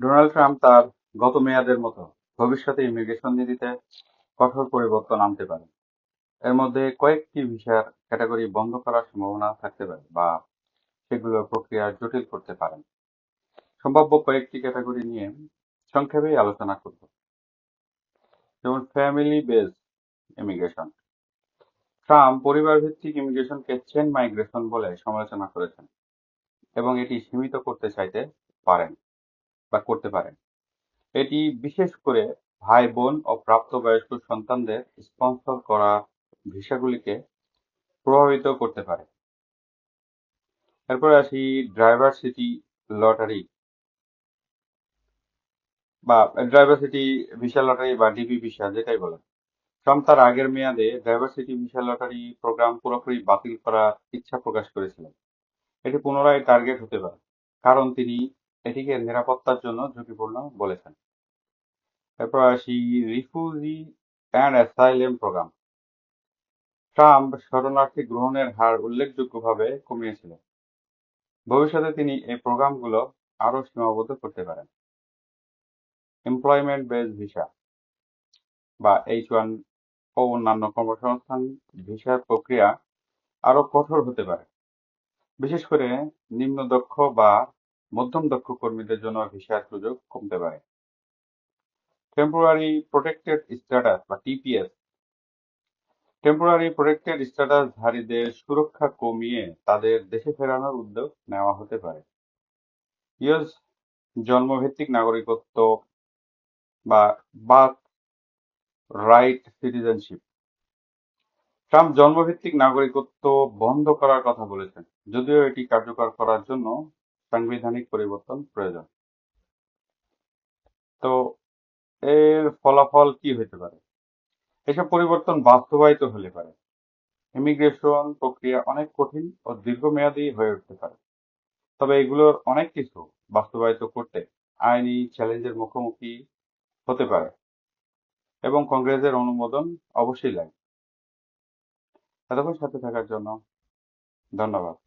Donald Trump তার গত মেয়াদের মতো ভবিষ্যতে ইমিগ্রেশন নীতিতে কঠোর পরিবর্তন আনতে পারেন। এর মধ্যে কয়েকটি ভিসার ক্যাটাগরি বন্ধ করার সম্ভাবনা থাকতে পারে বা সেগুলোর প্রক্রিয়া জটিল করতে পারেন। সম্ভাব্য কয়েকটি ক্যাটাগরি নিয়ে সংক্ষেপে আলোচনা করব। যেমন ফ্যামিলি বেস ইমিগ্রেশন ট্রাম্প পরিবার ভিত্তিক ইমিগ্রেশনকে চেন মাইগ্রেশন বলে সমালোচনা করেছেন এবং এটি সীমিত করতে চাইতে পারেন বা করতে পারেন। এটি বিশেষ করে ভাই বোন ও প্রাপ্তবয়স্ক সন্তানদের স্পন্সর করা ভিসাগুলিকে প্রভাবিত করতে পারে। এরপরে আসি ডাইভার্সিটি লটারি বা ডাইভার্সিটি ভিসা লটারি বা ডিবি ভিসা যেটাই বলেন ট্রাম্প তার আগের মেয়াদে ডাইভার্সিটি ভিসা লটারি প্রোগ্রাম পুরোপুরি বাতিল করার ইচ্ছা প্রকাশ করেছিলেন এটি পুনরায় টার্গেট হতে পারে কারণ তিনি এটিকে নিরাপত্তার জন্য ঝুঁকিপূর্ণ বলেছেন। এরপর আসি, refugee and asylum program. Trump শরণার্থী গ্রহণের হার উল্লেখযোগ্যভাবে কমিয়েছিলেন ভবিষ্যতে তিনি এই প্রোগ্রামগুলো আরও সীমাবদ্ধ করতে পারেন। এমপ্লয়মেন্ট বেস ভিসা বা এইচ ওয়ান ও অন্যান্য কর্মসংস্থান ভিসার প্রক্রিয়া আরও কঠোর হতে পারে। বিশেষ করে নিম্ন দক্ষ বা মধ্যম দক্ষ কর্মীদের জন্য ভিসার সুযোগ কমতে পারে। টেম্পোরারি প্রোটেক্টেড স্ট্যাটাস বা টিপিএস টেম্পোরারি প্রোটেক্টেড স্ট্যাটাসধারীদের সুরক্ষা কমিয়ে তাদের দেশে ফেরানোর উদ্যোগ নেওয়া হতে পারে। ইউএস জন্মভিত্তিক নাগরিকত্ব বা বার্থ রাইট সিটিজেনশিপ। ট্রাম্প জন্মভিত্তিক নাগরিকত্ব বন্ধ করার কথা বলেছেন, যদিও এটি কার্যকর করার জন্য সাংবিধানিক পরিবর্তন প্রয়োজন। তো এর ফলাফল কি হতে পারে? এসব পরিবর্তন বাস্তবায়িত হলে পারে। ইমিগ্রেশন প্রক্রিয়া অনেক কঠিন ও দীর্ঘমেয়াদী হয়ে উঠতে পারে। তবে এগুলোর অনেক কিছু বাস্তবায়িত করতে আইনি চ্যালেঞ্জের মুখোমুখি হতে পারে এবং কংগ্রেসের অনুমোদন অবশ্যই লাগে। এতক্ষণ সাথে থাকার জন্য ধন্যবাদ।